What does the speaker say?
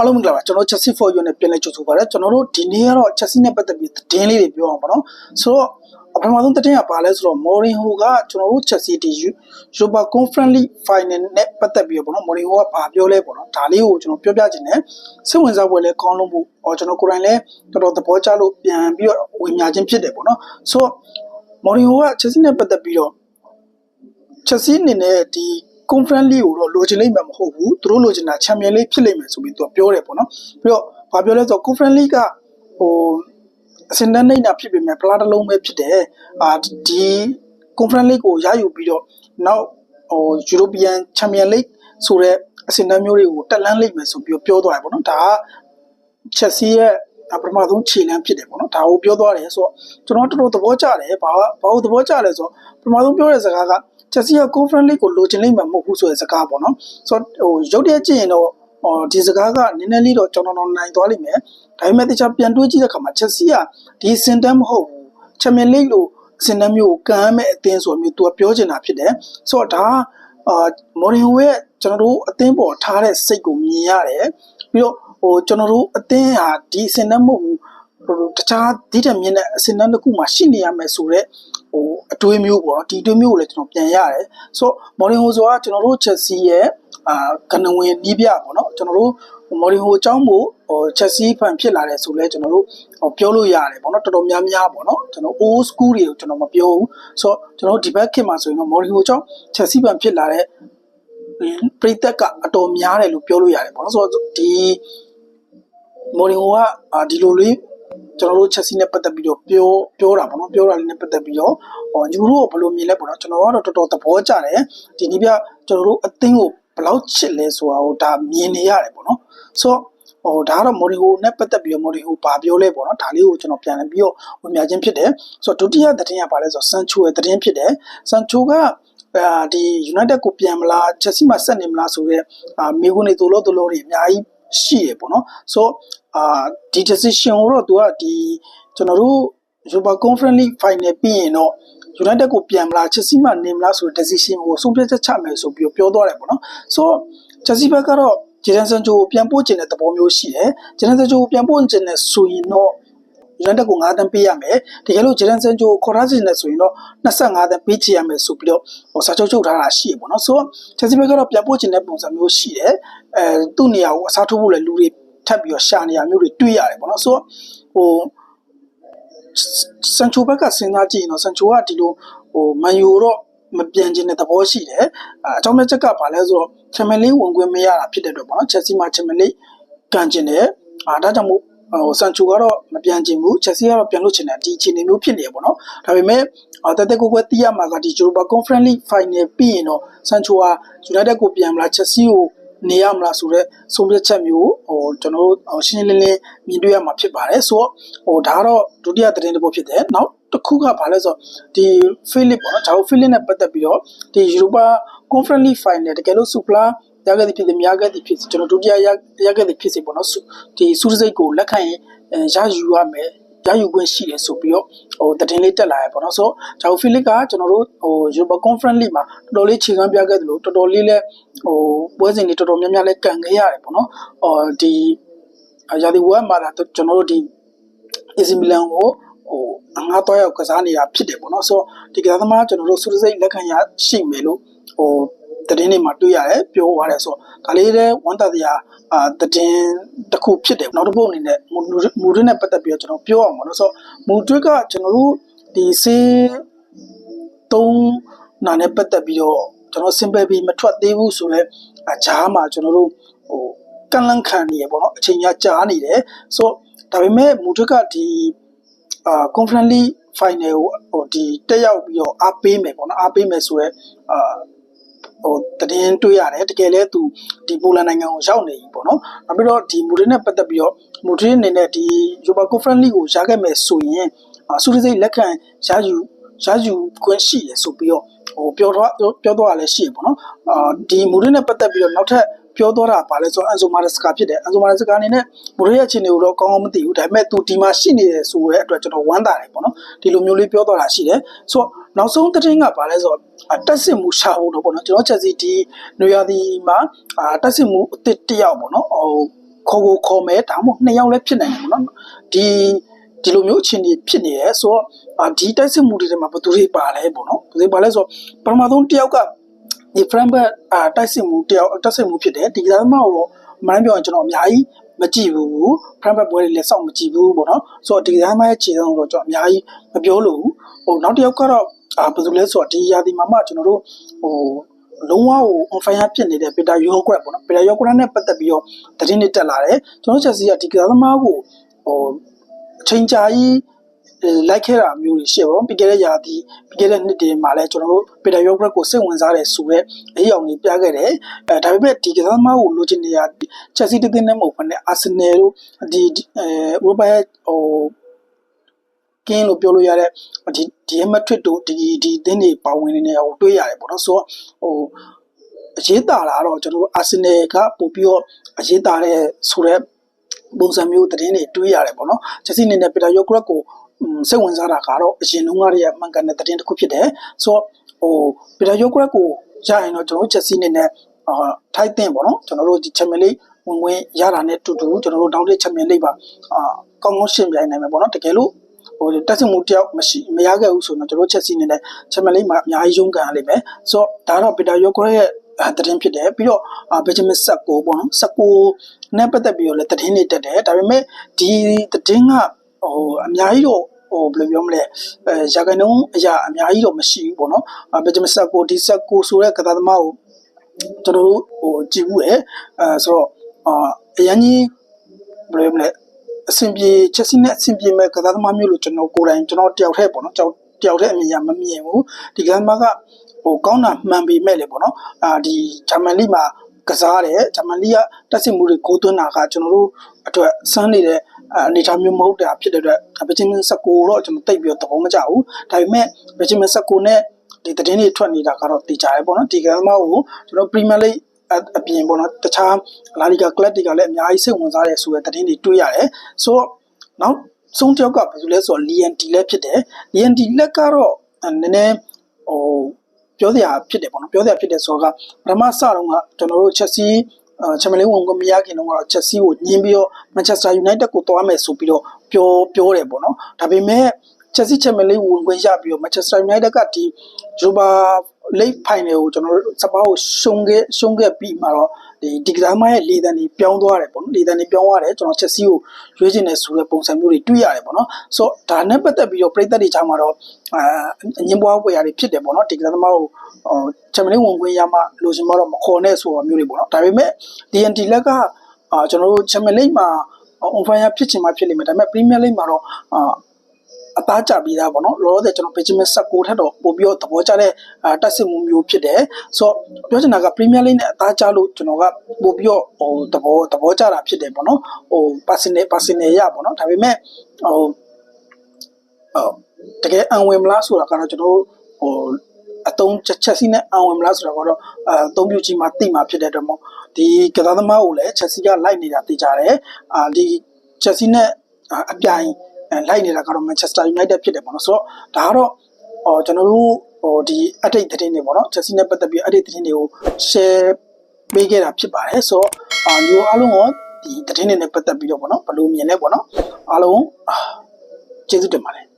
အားလုံးမင်္ဂလာပါကျွန်တော် Chelsea for you နဲ့ပြန်လည်ကြိုဆိုပါရစေကျွန်တော်တို့ဒီနေ့ကတော့ Chelsea နဲ့ပတ်သက်ပြီးသတင်းလေးတွေပြောအောင်ပေါ့နော်ဆိုတော့အပထမဆုံးသတင်းကပါလဲဆိုတော့ Mourinho ကကျွန်တော်တို့ Chelsea ဒီ Europa Conference League Final နဲ့ပတ်သက်ပြီးပေါ့နော် Mourinho ကဘာပြောလဲပေါ့နော်ဒါလေးကိုကျွန်တော်ပြောပြခြင်းနဲ့စိတ်ဝင်စားပွဲလဲကောင်းလို့ဖို့အော်ကျွန်တော်ကိုယ်တိုင်လဲတော်တော်သဘောကျလို့ပြန်ပြီးတော့ဝင်ညာခြင်းဖြစ်တယ်ပေါ့နော်ဆိုတော့ Mourinho က Chelsea နဲ့ပတ်သက်ပြီးတော့ Chelsea အနေနဲ့ဒီ conference league ကိုတော့လိုချင်လိမ့်မယ်မဟုတ်ဘူးသူတို့လိုချင်တာ champion league ဖြစ်လိမ့်မယ်ဆိုပြီးသူကပြောတယ်ပေါ့နော်ပြီးတော့ဘာပြောလဲဆိုတော့ conference league ကဟိုအစင်တန်းနေတာဖြစ်ပေမဲ့ပလာတစ်လုံးပဲဖြစ်တယ်အာဒီ conference league ကိုရယူပြီးတော့နောက်ဟို European Champion League ဆိုတဲ့အစင်တန်းမျိုးတွေကိုတက်လန်းလိမ့်မယ်ဆိုပြီးပြောသွားတယ်ပေါ့နော်ဒါက Chelsea ရဲ့အပထမဆုံးခြေလမ်းဖြစ်တယ်ပေါ့နော်ဒါကိုပြောသွားတယ်ဆိုတော့ကျွန်တော်တော်တော်သဘောကျတယ်ဘာဘာလို့သဘောကျလဲဆိုတော့ပထမဆုံးပြောတဲ့စကားက Chelsea က Conference League ကိုလိုချင်လိမ့်မှာမဟုတ်ဘူးဆိုတဲ့စကားပေါ့နော်ဆိုတော့ဟိုရုပ်တရက်ကြည့်ရင်တော့ဟောဒီစကားကနည်းနည်းလေးတော့ကျွန်တော်တို့နိုင်သွားလိမ့်မယ်ဒါပေမဲ့တခြားပြန်တွေးကြည့်တဲ့အခါမှာ Chelsea ကဒီစင်တန်းမဟုတ်ဘူး Champion League လို့စင်တန်းမျိုးကိုကမ်းမဲ့အသင်းဆိုမျိုးသူကပြောချင်တာဖြစ်တယ်ဆိုတော့ဒါအာမော်ရီယိုရဲ့ကျွန်တော်တို့အသင်းပေါ်ထားတဲ့စိတ်ကိုမြင်ရတယ်ပြီးတော့ဟိုကျွန်တော်တို့အသင်းဟာဒီစင်တန်းမဟုတ်ဘူးဟို တခြားဒီတက်မြင့်တဲ့အစင်တန်းတစ်ခုမှရှိနေရမယ်ဆိုတော့ဟိုအတွေးမျိုးပေါ့နော်ဒီအတွေးမျိုးကိုလည်းကျွန်တော်ပြန်ရတယ်ဆိုတော့မော်ရီယိုဆိုတာကျွန်တော်တို့ချက်စီရဲ့အာကနဝင်နီးပြပေါ့နော်ကျွန်တော်တို့မော်ရီယိုအကြောင်းကိုဟိုချက်စီဖန်ဖြစ်လာတယ်ဆိုလဲကျွန်တော်တို့ဟိုပြောလို့ရတယ်ပေါ့နော်တော်တော်များများပေါ့နော်ကျွန်တော် old school တွေကိုကျွန်တော်မပြောဘူးဆိုတော့ကျွန်တော်ဒီဘက်ခေတ်မှာဆိုရင်တော့မော်ရီယိုအကြောင်းချက်စီဖန်ဖြစ်လာတဲ့ပရိသတ်ကအတော်များတယ်လို့ပြောလို့ရတယ်ပေါ့နော်ဆိုတော့ဒီမော်ရီယိုကအာဒီလိုလေး ကျွန်တော်တို့ချက်စီနဲ့ပတ်သက်ပြီးတော့ပြောပြောတာပေါ့နော်ပြောတာလေးနဲ့ပတ်သက်ပြီးတော့ဟောယူရိုဘယ်လိုမြင်လဲပေါ့နော်ကျွန်တော်ကတော့တော်တော်သဘောကျတယ်ဒီနေ့ပြကျွန်တော်တို့အသင်းကိုဘယ်လောက်ချစ်လဲဆိုတာကိုဒါမြင်နေရတယ်ပေါ့နော်ဆိုတော့ဟိုဒါကတော့မော်ရီဟိုနဲ့ပတ်သက်ပြီးတော့မော်ရီဟိုဘာပြောလဲပေါ့နော်ဒါလေးကိုကျွန်တော်ပြန်လည်ပြီးတော့ဝင်ပြခြင်းဖြစ်တယ်ဆိုတော့ဒုတိယသတင်းကပါလဲဆိုတော့ဆန်ချိုရဲ့သတင်းဖြစ်တယ်ဆန်ချိုကအာဒီ United ကိုပြန်မလား Chelsea မှာဆက်နေမလားဆိုတော့အာမေကွန်းနေတူလို့တူလို့တွေအများကြီး ရှိရပေါ့နော်ဆိုတော့အာဒီ decision ကိုတော့သူကဒီကျွန်တော်တို့ Europa Conference League Final ပြီးရင်တော့ United ကိုပြန်မလား Chelsea မှာနေမလားဆိုတဲ့ decision ကိုဆုံးဖြတ်ချက်ချမယ်ဆိုပြီးပြောသွားတယ်ပေါ့နော်ဆိုတော့ Chelsea ဘက်ကတော့ဂျေဒန်ဆန်ချိုကိုပြန်ပို့ချင်တဲ့သဘောမျိုးရှိတယ်ဂျေဒန်ဆန်ချိုကိုပြန်ပို့ချင်တဲ့ဆိုရင်တော့ United ကို9တန်းပေးရမယ်တကယ်လို့ဂျေဒန်ဆန်ချိုကိုခေါ်ထားချင်တဲ့ဆိုရင်တော့25တန်းပေးချင်ရမယ်ဆိုပြီးတော့ဟိုစာချုပ်ချုပ်ထားတာရှိရပေါ့နော်ဆိုတော့ Chelsea ဘက်ကတော့ပြန်ပို့ချင်တဲ့ပုံစံမျိုးရှိတယ်အဲသူ့နေရာကိုအစားထိုးဖို့လည်းလူတွေထပ်ပြီးတော့ရှာနေရမျိုးတွေတွေ့ရတယ်ပေါ့နော်ဆိုတော့ဟိုဆန်ချိုဘက်ကစဉ်းစားကြည့်ရင်တော့ဆန်ချိုကဒီလိုဟိုမန်ယူတော့မပြန်ခြင်းတဲ့သဘောရှိတယ်အဲအကြောင်းမဲ့ချက်ကဘာလဲဆိုတော့ချန်ပီယံလိဝင်ခွင့်မရတာဖြစ်တဲ့အတွက်ပေါ့နော်ချက်စီမှာချန်ပီယံလိကန်ခြင်းတယ်အာဒါကြောင့်မို့ ဟိုဆန်ချိုကတော့မပြန်ခြင်းဘူးချက်စီကတော့ပြန်လို့ချင်တယ်ဒီအခြေအနေမျိုးဖြစ်နေရပေါ့နော်ဒါပေမဲ့တသက်ကိုကွယ်တီးရမှာကဒီ Europa Conference League Final ပြီးရင်တော့ဆန်ချိုက United ကိုပြန်မလားချက်စီကိုနေရမလားဆိုတော့ဆုံးဖြတ်ချက်မျိုးဟိုကျွန်တော်တို့ရှင်းရှင်းလင်းလင်းမြင်တွေ့ရမှာဖြစ်ပါတယ်ဆိုတော့ဟိုဒါကတော့ဒုတိယသတင်းတစ်ပုဒ်ဖြစ်တယ်နောက်တစ်ခုကဘာလဲဆိုတော့ဒီဖိလစ်ပေါ့နော်ဒါကိုဖိလစ်နဲ့ပတ်သက်ပြီးတော့ဒီ Europa Conference League Final တကယ်လို့ Supla ရခဲ့သည်ဖြစ်တယ်မရခဲ့သည်ဖြစ်စေကျွန်တော်ဒုတိယရရခဲ့သည်ဖြစ်စေပေါ့နော်ဒီစူးစိတ်ကိုလက်ခံရင်ရယူရမယ်ရယူခွင့်ရှိတယ်ဆိုပြီးတော့ဟိုတည်င်းလေးတက်လာရပေါ့နော်ဆိုတော့ဂျာဖိုဖီလစ်ကကျွန်တော်တို့ဟို Europa Conference League မှာတော်တော်လေးခြေကမ်းပြခဲ့တယ်လို့တော်တော်လေးလဲဟိုပွဲစဉ်တွေတော်တော်များများလဲကန်ခဲ့ရတယ်ပေါ့နော်အော်ဒီရာသီဝက်မှာလာကျွန်တော်တို့ဒီ AC Milan ကိုဟိုအငားတော့ရောက်ကစားနေတာဖြစ်တယ်ပေါ့နော်ဆိုတော့ဒီကစားသမားကျွန်တော်တို့စူးစိတ်လက်ခံရရှိမယ်လို့ဟို တည်င်းတွေမှာတွေ့ရတယ်ပြောသွားတယ်ဆိုတော့ဒါလေးလည်းဝန်တာတရားအာတည်င်းတစ်ခုဖြစ်တယ်နောက်တစ်ပုတ်အနေနဲ့မူရင်းနဲ့ပတ်သက်ပြီးတော့ကျွန်တော်ပြောအောင်ပါလို့ဆိုတော့မူတွက်ကကျွန်တော်တို့ဒီစေးသုံးနာနဲ့ပတ်သက်ပြီးတော့ကျွန်တော် simple ပြီးမထွက်သေးဘူးဆိုတော့အချားမှာကျွန်တော်တို့ဟိုကန့်လန့်ခံနေရပေါ့နော်အချိန်ကြီးကြာနေတယ်ဆိုတော့ဒါပေမဲ့မူထွက်ကဒီအာ conference final ကိုဟိုဒီတက်ရောက်ပြီးတော့အားပေးမယ်ပေါ့နော်အားပေးမယ်ဆိုတော့အာ ဟိုတည်င်းတွေ့ရတယ်တကယ်လဲသူဒီပိုလန်နိုင်ငံကိုရောက်နေပြီပေါ့နော်နောက်ပြီးတော့ဒီမူရင်းနဲ့ပတ်သက်ပြီးတော့မူရင်းအနေနဲ့ဒီ Europa Conference League ကိုရခဲ့မယ်ဆိုရင်စူးစိတ်လက်ခံရယူရယူခွင့်ရှိရဆိုပြီးတော့ဟိုပြောတော့ပြောတော့လည်းရှိရပေါ့နော်အာဒီမူရင်းနဲ့ပတ်သက်ပြီးတော့နောက်ထပ်ပြောတော့တာပါလဲဆိုတော့အန်ဆိုမာရစကာဖြစ်တယ်အန်ဆိုမာရစကာအနေနဲ့မူရရဲ့အခြေအနေကိုတော့ကောင်းကောင်းမသိဘူးဒါပေမဲ့သူဒီမှာရှိနေတယ်ဆိုတဲ့အတွက်ကျွန်တော်ဝမ်းသာတယ်ပေါ့နော်ဒီလိုမျိုးလေးပြောတော့တာရှိတယ်ဆိုတော့နောက်ဆုံးသတင်းကပါလဲဆိုတော့တက်စစ်မှုရှာဖို့တော့ပေါ့နော်ကျွန်တော်ချက်စီဒီနွေရာသီမှာတက်စစ်မှုအစ်စ်တယောက်ပေါ့နော်ဟိုခေါ်ကိုခေါ်မယ်ဒါမှမဟုတ်နှစ်ယောက်လည်းဖြစ်နိုင်တယ်ပေါ့နော်ဒီဒီလိုမျိုးအခြေအနေဖြစ်နေရဲဆိုတော့အာဒီတိုက်စစ်မှုတွေထဲမှာဘယ်သူတွေပါလဲပေါ့နော်ဘယ်သူတွေပါလဲဆိုတော့ပထမဆုံးတစ်ယောက်က ဒီ front back အာတိုက်စစ်မှုတစ်ယောက်တိုက်စစ်မှုဖြစ်တယ်ဒီကစားသမားကိုတော့မှန်ပြောရင်ကျွန်တော်အများကြီးမကြည့်ဘူး front back ပွဲတွေလည်းစောင့်မကြည့်ဘူးပေါ့နော်ဆိုတော့ဒီကစားသမားရဲ့ခြေဆုံးတော့ကျွန်တော်အများကြီးမပြောလို့ဘူးဟိုနောက်တစ်ယောက်ကတော့အာဘယ်သူလဲဆိုတော့ဒီရာသီမှာမှကျွန်တော်တို့ဟိုလုံးဝကို on fire ဖြစ်နေတဲ့ပီတာယောဂရက်ပေါ့နော်ပီတာယောဂရက်နဲ့ပတ်သက်ပြီးတော့သတင်းတွေတက်လာတယ်ကျွန်တော်ချက်စီကဒီကစားသမားကိုဟိုအချိန်ကြာကြီး လိုက်ခဲ့တာမျိုးတွေရှိပါတော့ပြီးခဲ့တဲ့ရာသီပြီးခဲ့တဲ့နှစ်တွေမှာလည်းကျွန်တော်တို့ပီတာယောဂရက်ကိုစိတ်ဝင်စားတယ်ဆိုတော့အရေးအောင်ကြီးပြခဲ့တယ်အဲဒါပေမဲ့ဒီကစားသမားကိုလိုချင်နေရချက်စီတင်းတင်းနဲ့မဟုတ်ဘဲနဲ့အာဆင်နယ်တို့ဒီအဲဥရောပရဲ့ဟိုကင်းလို့ပြောလို့ရတဲ့ဒီဒီမက်ထရစ်တို့ဒီဒီသင်းတွေပါဝင်နေတဲ့ဟိုတွေးရတယ်ပေါ့နော်ဆိုတော့ဟိုအရေးတာလာတော့ကျွန်တော်တို့အာဆင်နယ်ကပို့ပြီးတော့အရေးတာတဲ့ဆိုတော့ပုံစံမျိုးသတင်းတွေတွေးရတယ်ပေါ့နော်ချက်စီနေနဲ့ပီတာယောဂရက်ကို စိတ်ဝင်စားတာကတော့အရင်တုန်းကတည်းကအမှန်ကန်တဲ့သတင်းတစ်ခုဖြစ်တယ်ဆိုတော့ဟိုပီတာယောဂရက်ကိုရရင်တော့ကျွန်တော်တို့ချက်စီနေနဲ့အာထိုက်တင်ပေါ့နော်ကျွန်တော်တို့ဒီချန်ပီယံလိဝင်ဝင်ရတာနဲ့တူတူကျွန်တော်တို့တောင်းတဲ့ချန်ပီယံလိပါအာကောင်းကောင်းရှင်းပြနိုင်မယ်ပေါ့နော်တကယ်လို့ဟိုတက်စစ်မှုတယောက်မရှိမရခဲ့ဘူးဆိုတော့ကျွန်တော်ချက်စီနေနဲ့ချန်ပီယံလိမှာအများကြီးရုန်းကန်ရလိမ့်မယ်ဆိုတော့ဒါတော့ပီတာယောဂရက်ရဲ့တရင်ဖြစ်တယ်ပြီးတော့ဘယ်ဂျမင်ဆက်ကိုပေါ့နော်ဆက်ကိုနဲ့ပတ်သက်ပြီးတော့လည်းတရင်နေတက်တယ်ဒါပေမဲ့ဒီတရင်ကဟိုအများကြီးတော့ ဟိုဘယ်လိုပြောမလဲအဲရာခိုင်နှုန်းအရာအများကြီးတော့မရှိဘူးပေါ့နော်ဘယ်ဂျမင်ဆက်ကိုဒီဆက်ကိုဆိုတဲ့ကစားသမားကိုကျွန်တော်တို့ဟိုကြည့်ဘူးရဲ့အဲဆိုတော့အာအရင်ကြီးဘယ်လိုမလဲအဆင်ပြေချက်စီနဲ့အဆင်ပြေမဲ့ကစားသမားမျိုးလို့ကျွန်တော်ကိုယ်တိုင်ကျွန်တော်တယောက်တည်းပေါ့နော်ကျွန်တော်တယောက်တည်းအမြင်ရမမြင်ဘူးဒီကစားသမားကဟိုကောင်းတာမှန်ပေမဲ့လေပေါ့နော်အာဒီဂျာမန်လိမှာကစားတယ်ဂျာမန်လိကတက်စစ်မှုတွေကိုသွင်းတာကကျွန်တော်တို့အတွက်စမ်းနေတဲ့ အနေအထားမျိုးမဟုတ်တာဖြစ်တဲ့အတွက်ဘယ်ချင်းစကူတော့ကျွန်တော်တိတ်ပြီးတော့သဘောမကျဘူးဒါပေမဲ့ဘယ်ချင်းစကူနဲ့ဒီသတင်းတွေထွက်နေတာကတော့တည်ကြတယ်ပေါ့နော်ဒီကစားသမားကိုကျွန်တော်ပရီးမီယာလိအပြင်ပေါ့နော်တခြားလာလီဂါကလပ်တွေကလည်းအများကြီးစိတ်ဝင်စားတယ်ဆိုတဲ့သတင်းတွေတွေ့ရတယ်ဆိုတော့နောက်ဆုံးတစ်ယောက်ကဘယ်လိုလဲဆိုတော့လီယန်တီလက်ဖြစ်တယ်လီယန်တီလက်ကတော့နည်းနည်းဟိုပြောစရာဖြစ်တယ်ပေါ့နော်ပြောစရာဖြစ်တယ်ဆိုတော့ပထမစတော့ကကျွန်တော်တို့ချက်စီ ချမလေးဝင်ကမရခင်တော့ချက်စီကိုညင်းပြီးတော့မန်ချက်စတာယူနိုက်တက်ကိုသွားမယ်ဆိုပြီးတော့ပြောပြောတယ်ပေါ့နော်ဒါပေမဲ့ချက်စီချက်မလေးဝင်ခွင့်ရပြီးတော့မန်ချက်စတာယူနိုက်တက်ကဒီဂျိုဘာလိတ်ဖိုင်နယ်ကိုကျွန်တော်တို့စပါးကိုရှုံးခဲ့ရှုံးခဲ့ပြီးမှတော့ ဒီဒီကစားမရဲ့လေတန်တွေပြောင်းသွားတယ်ပေါ့နော်လေတန်တွေပြောင်းသွားတယ်ကျွန်တော်ချက်စီကိုရွေးချင်တယ်ဆိုတဲ့ပုံစံမျိုးတွေတွေ့ရတယ်ပေါ့နော်ဆိုတော့ဒါနဲ့ပတ်သက်ပြီးတော့ပြည်သက်တွေချာမှာတော့အာအငင်းပွားပွေရာတွေဖြစ်တယ်ပေါ့နော်ဒီကစားသမားကိုဟိုချန်ပီယံဝင်ခွင့်ရမှလိုချင်မှတော့မခေါ်နဲ့ဆိုတာမျိုးတွေပေါ့နော်ဒါပေမဲ့ DNT လက်ကအာကျွန်တော်တို့ချန်ပီယံလိမှာ on fire ဖြစ်ချင်မှဖြစ်လိမ့်မယ်ဒါပေမဲ့ Premier League မှာတော့ အာအသားကြပြီးသားပေါ့နော်လောလောဆယ်ကျွန်တော် Benjamin Sacco ထက်တော့ပို့ပြီးတော့သဘောကျတဲ့အာတက်စစ်မှုမျိုးဖြစ်တယ်ဆိုတော့ပြောချင်တာက Premier League နဲ့အသားကျလို့ကျွန်တော်ကပို့ပြီးတော့ဟိုသဘောသဘောကျတာဖြစ်တယ်ပေါ့နော်ဟို personal personal ရပေါ့နော်ဒါပေမဲ့ဟိုဟိုတကယ်အံဝင်မလားဆိုတာကတော့ကျွန်တော်ဟိုအတုံးချက်ချက်စီနဲ့အံဝင်မလားဆိုတာကတော့အသုံးပြုကြည့်မှသိမှဖြစ်တဲ့အတွက်မို့ဒီကစားသမားကိုလည်းချက်စီကလိုက်နေတာသိကြတယ်အာဒီချက်စီနဲ့အပြိုင် လိုက်နေတာကတော့ Manchester United ဖြစ်တယ်ပေါ့နော်ဆိုတော့ဒါကတော့ဟောကျွန်တော်တို့ဟိုဒီအတိတ်သတင်းတွေပေါ့နော်ချက်စီနဲ့ပတ်သက်ပြီးအတိတ်သတင်းတွေကို share ပေးခဲ့တာဖြစ်ပါတယ်ဆိုတော့အာမျိုးအားလုံးကဒီသတင်းတွေနဲ့ပတ်သက်ပြီးတော့ပေါ့နော်ဘယ်လိုမြင်လဲပေါ့နော်အားလုံးကျေးဇူးတင်ပါတယ်